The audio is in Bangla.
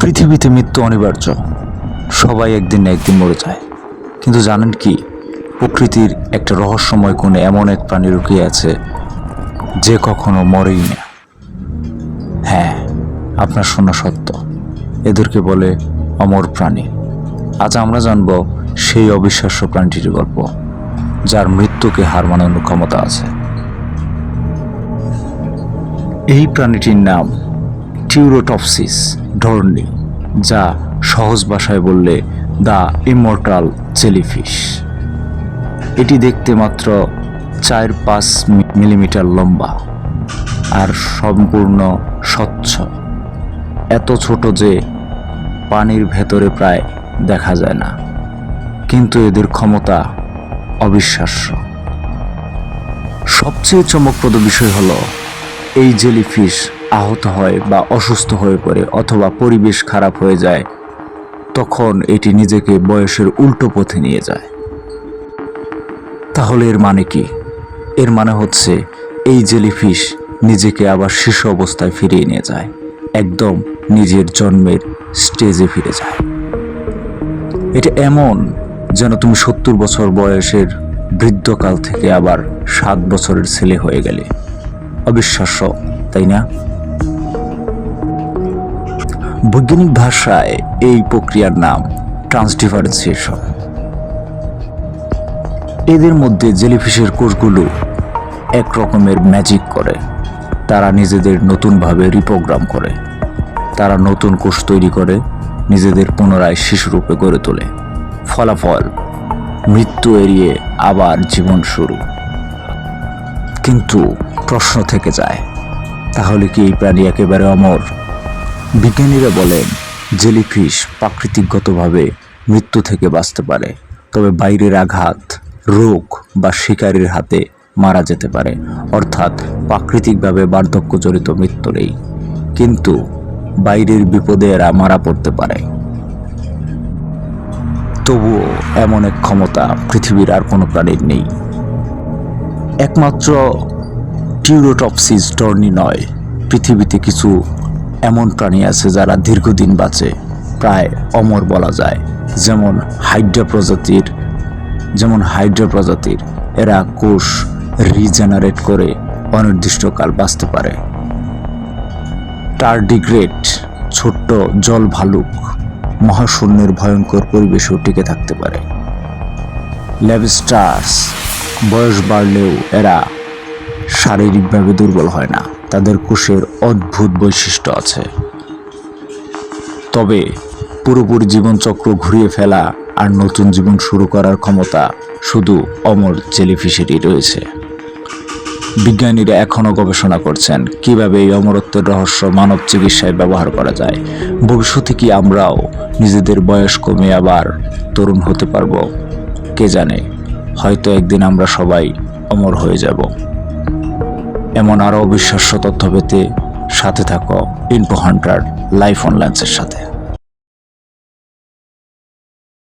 পৃথিবীতে মৃত্যু অনিবার্য। সবাই একদিন না একদিন মরে যায়। কিন্তু জানেন কি? প্রকৃতির একটা রহস্যময় কোণে এমন এক প্রাণী লুকিয়ে আছে যে কখনো মরেই না। হ্যাঁ আপনার শোনা সত্য। এদেরকে বলে অমর প্রাণী। আজ আমরা জানব সেই অবিশ্বাস্য প্রাণীটির গল্প, যার মৃত্যুকে হার মানানোর ক্ষমতা আছে। এই প্রাণীটির নাম টিউরোটপসিস ডর্নি যা সহজ ভাষায় বললে দ্য ইমর্টাল জেলিফিশ। এটি দেখতে মাত্র চার পাঁচ মিলিমিটার লম্বা আর সম্পূর্ণ স্বচ্ছ, এত ছোট যে পানির ভেতরে প্রায় দেখা যায় না, কিন্তু এদের ক্ষমতা অবিশ্বাস্য। সবচেয়ে চমকপ্রদ বিষয় হলো এই জেলিফিশ আহত হয় বা অসুস্থ হয়ে পড়ে অথবা পরিবেশ খারাপ হয়ে যায়, তখন এটি নিজেকে বয়সের উল্টো পথে নিয়ে যায়। তাহলে এর মানে কি? এর মানে হচ্ছে, এই জেলিফিশ নিজেকে আবার শিশু অবস্থায় ফিরিয়ে নিয়ে যায়, একদম নিজের জন্মের স্টেজে ফিরে যায়। এটা এমন যেন তুমি সত্তর বছর বয়সের বৃদ্ধকাল থেকে আবার সাত বছরের ছেলে হয়ে গেলে। অবিশ্বাস্য, তাই না? বৈজ্ঞানিক ভাষায় এই প্রক্রিয়ার নাম ট্রান্সডিফারেন্সিয়েশন। এদের মধ্যে জেলিফিশের কোষগুলো এক রকমের ম্যাজিক করে। তারা নিজেদের নতুনভাবে রিপ্রোগ্রাম করে। তারা নতুন কোষ তৈরি করে, নিজেদের পুনরায় শিশুরূপে গড়ে তোলে। ফলাফল, মৃত্যু এড়িয়ে আবার জীবন শুরু। কিন্তু প্রশ্ন থেকে যায়, তাহলে কি এই প্রাণী একেবারে অমর? বিজ্ঞানীরা বলেন, জেলিফিশ প্রাকৃতিকগতভাবে মৃত্যু থেকে বাঁচতে পারে, তবে বাইরের আঘাত, রোগ বা শিকারীর হাতে মারা যেতে পারে। অর্থাৎ প্রাকৃতিকভাবে বার্ধক্যজনিত মৃত্যু নেই, কিন্তু বাইরের বিপদে এরা মারা পড়তে পারে। তবুও এমন এক ক্ষমতা পৃথিবীর আর কোনো প্রাণীর নেই। একমাত্র টিউরোটপসিস টর্নি নয়, পৃথিবীতে কিছু এমন প্রাণী আছে যারা দীর্ঘদিন বাঁচে, প্রায় অমর বলা যায়। যেমন হাইড্রা প্রজাতির, যেমন হাইড্রা প্রজাতির, এরা কোষ রিজেনারেট করে অনির্দিষ্টকাল বাঁচতে পারে। টার্ডিগ্রেট, ছোট্ট জল ভালুক, মহাশূন্যের ভয়ঙ্কর পরিবেশেও টিকে থাকতে পারে। ল্যাবস্টার্স বয়স বাড়লেও এরা শারীরিকভাবে দুর্বল হয় না। তাদের কোষের অদ্ভুত বৈশিষ্ট্য আছে। তবে পুরোপুরি জীবনচক্র ঘুরিয়ে ফেলা আর নতুন জীবন শুরু করার ক্ষমতা শুধু অমর জেলিফিশেরই রয়েছে। বিজ্ঞানীরা এখনও গবেষণা করছেন কীভাবে এই অমরত্বের রহস্য মানব চিকিৎসায় ব্যবহার করা যায়। ভবিষ্যতে কি আমরাও নিজেদের বয়স কমে আবার তরুণ হতে পারব? কে জানে? হয়তো একদিন আমরা সবাই অমর হয়ে যাব। এমন আরও অবিশ্বাস্য তথ্য পেতে সাথে থাকো ইনফো হান্টার লাইফ অনলাইন্সের সাথে।